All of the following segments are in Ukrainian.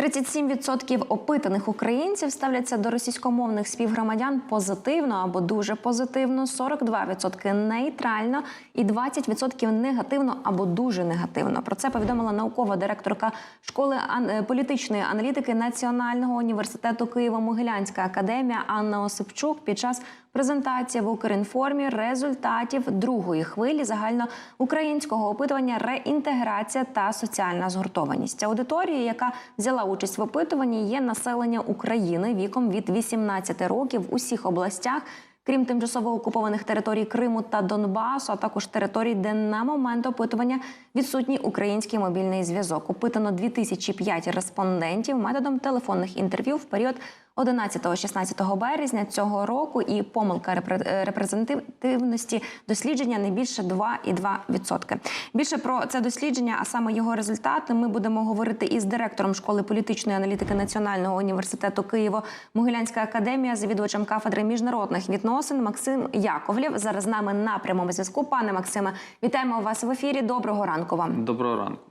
37% опитаних українців ставляться до російськомовних співгромадян позитивно або дуже позитивно, 42% нейтрально і 20% негативно або дуже негативно. Про це повідомила наукова директорка школи е, політичної аналітики Національного університету Києво-Могилянська академія Анна Осипчук під час презентації в Укрінформі результатів другої хвилі загальноукраїнського опитування реінтеграція та соціальна згуртованість. Аудиторія, яка взяла участь в опитуванні, є населення України віком від 18 років в усіх областях. Крім тимчасово окупованих територій Криму та Донбасу, а також територій, де на момент опитування відсутній український мобільний зв'язок. Опитано 2005 респондентів методом телефонних інтерв'ю в період 11-16 березня цього року. І помилка е, репрезентативності дослідження не більше 2,2%. Більше про це дослідження, а саме його результати, ми будемо говорити із директором школи політичної аналітики Національного університету Києво-Могилянська академія, завідувачем кафедри міжнародних відносин Максим Яковлєв. Зараз з нами на прямому зв'язку. Пане Максиме, вітаємо вас в ефірі. Доброго ранку вам. Доброго ранку.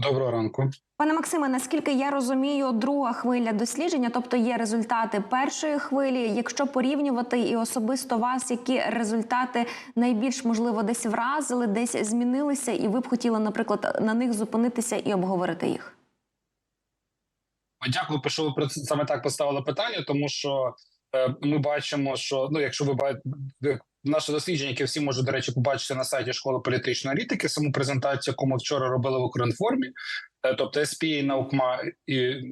Доброго ранку. Пане Максиме, наскільки я розумію, друга хвиля дослідження, тобто є результати першої хвилі. Якщо порівнювати і особисто вас, які результати найбільш можливо десь вразили, десь змінилися, і ви б хотіли, наприклад, на них зупинитися і обговорити їх. Дякую, що ви саме так поставили питання, тому що е, ми бачимо, що ну, якщо ви бачите наше дослідження, яке всі можуть, до речі, побачити на сайті школи політичної аналітики, саму презентацію, яку ми вчора робили в Укрінформі, тобто SPA Наукма е,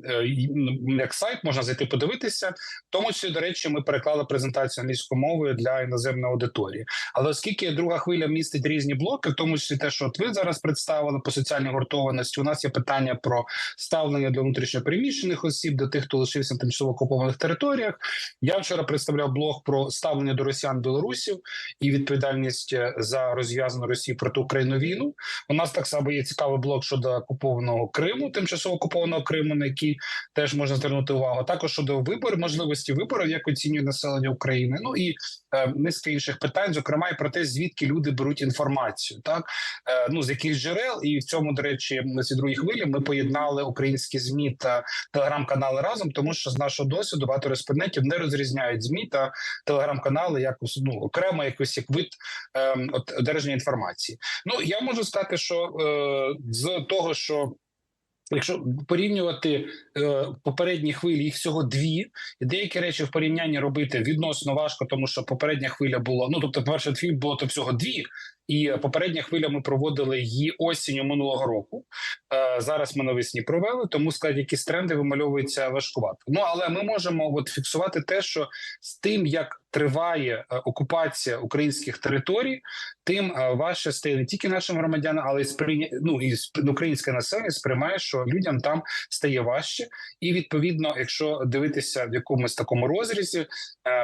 ну, як сайт можна зайти подивитися. Тому числі, до речі, ми переклали презентацію англійською мовою для іноземної аудиторії. Але оскільки друга хвиля містить різні блоки, в тому числі те, що от ви зараз представили по соціальній гуртованості, у нас є питання про ставлення до внутрішньопереміщених осіб, до тих, хто лишився на тимчасово окупованих територіях. Я вчора представляв блог про ставлення до росіян білорусів і відповідальність е, за розв'язану Росії проти України війну. У нас так само є цікавий блог щодо окупованого Криму, тимчасово окупованого Криму, на який теж можна звернути увагу. Також щодо виборів, можливості виборів, як оцінює населення України. Ну і е, низка інших питань, зокрема і про те, звідки люди беруть інформацію, так е, ну з яких джерел, і в цьому, до речі, на цій другій хвилі ми поєднали українські змі та телеграм-канали разом, тому що з нашого досвіду багато респондентів не розрізняють змі та телеграм-канали як ну, окремо якось як вид е, одержання інформації. Ну я можу сказати, що е, з того, що Якщо порівнювати е, попередні хвилі, їх всього дві, і деякі речі в порівнянні робити відносно важко, тому що попередня хвиля була. Ну тобто, перша хвиль було то всього дві, і попередня хвиля ми проводили її осінню минулого року. Е, зараз ми навесні провели, тому сказати, якісь тренди вимальовуються важкувато. Ну але ми можемо от фіксувати те, що з тим, як триває е, окупація українських територій, тим е, важче стає не тільки нашим громадянам, але й сприйня... ну, і сп- українське населення сприймає, що людям там стає важче, і відповідно, якщо дивитися в якомусь такому розрізі,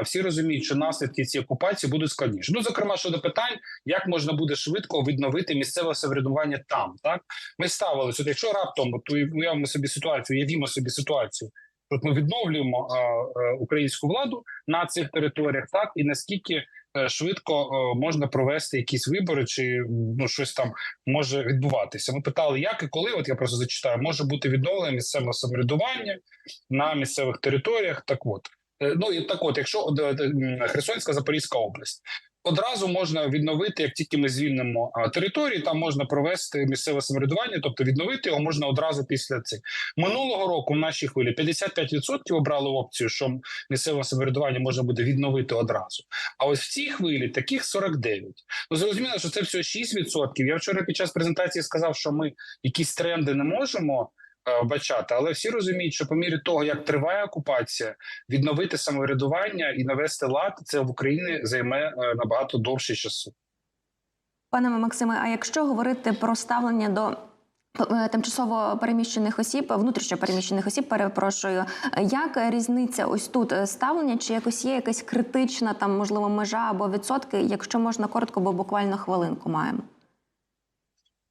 всі розуміють, що наслідки цієї окупації будуть складніші. Ну зокрема щодо питань, як можна буде швидко відновити місцеве самоврядування там. Так ми ставили сюди. Якщо раптом от уявимо собі ситуацію, уявімо собі ситуацію. От ми відновлюємо а, е, українську владу на цих територіях, так і наскільки е, швидко е, можна провести якісь вибори, чи ну щось там може відбуватися. Ми питали, як і коли. От я просто зачитаю, може бути відновлення місцевого самоврядування на місцевих територіях. Так от ну і так, от, якщо Херсонська Запорізька область. Одразу можна відновити, як тільки ми звільнимо а, території, там можна провести місцеве самоврядування, тобто відновити його можна одразу після цих минулого року. В нашій хвилі 55% обрали опцію, що місцеве самоврядування можна буде відновити одразу. А ось в цій хвилі таких 49%. Ну зрозуміло, що це всього 6%. Я вчора під час презентації сказав, що ми якісь тренди не можемо. Е, Бачати, але всі розуміють, що по мірі того, як триває окупація, відновити самоврядування і навести лад, це в Україні займе е, набагато довше часу. Пане Максиме, а якщо говорити про ставлення до е, тимчасово переміщених осіб, внутрішньо переміщених осіб, перепрошую, е, як різниця ось тут е, ставлення? Чи якось є якась критична там можливо межа або відсотки? Якщо можна коротко, бо буквально хвилинку маємо.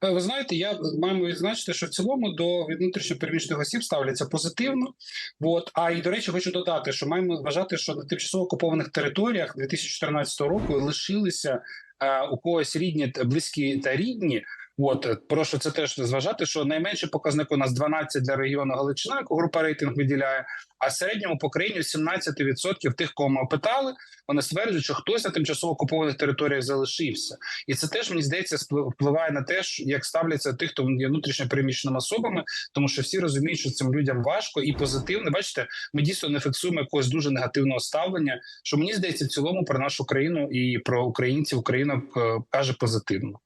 Е, Ви знаєте, я маємо відзначити, що в цілому до внутрішньо переміщених осіб ставляться позитивно. От а і до речі, хочу додати, що маємо вважати, що на тимчасово окупованих територіях 2014 року лишилися е, у когось рідні близькі та рідні. От е, прошу це теж зважати, що найменший показник у нас 12 для регіону Галичина, яку група рейтинг виділяє. А середньому по країні 17% тих, кого ми опитали, вони стверджують, що хтось на тимчасово окупованих територіях залишився, і це теж мені здається впливає на те, як ставляться тих, хто є внутрішньо переміщеними особами, тому що всі розуміють, що цим людям важко і позитивно. Бачите, ми дійсно не фіксуємо якогось дуже негативного ставлення. Що мені здається, в цілому про нашу країну і про українців Україна е, каже позитивно.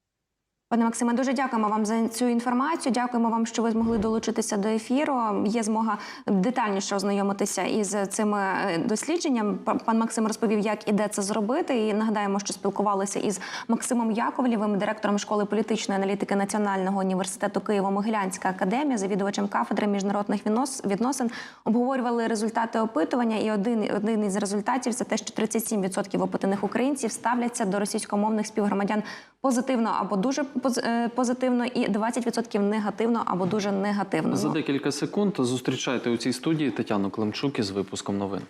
Пане Максиме, дуже дякуємо вам за цю інформацію. Дякуємо вам, що ви змогли долучитися до ефіру. Є змога детальніше ознайомитися із цими е, дослідженням. Пан Максим розповів, як і де це зробити. І нагадаємо, що спілкувалися із Максимом Яковлєвим, директором школи політичної аналітики Національного університету Києво-Могилянська академія, завідувачем кафедри міжнародних відносин. Обговорювали результати опитування. І один, один із результатів це те, що 37% опитаних українців ставляться до російськомовних співгромадян позитивно або дуже позитивно, і 20% негативно або дуже негативно. За декілька секунд зустрічайте у цій студії Тетяну Климчук із випуском новин.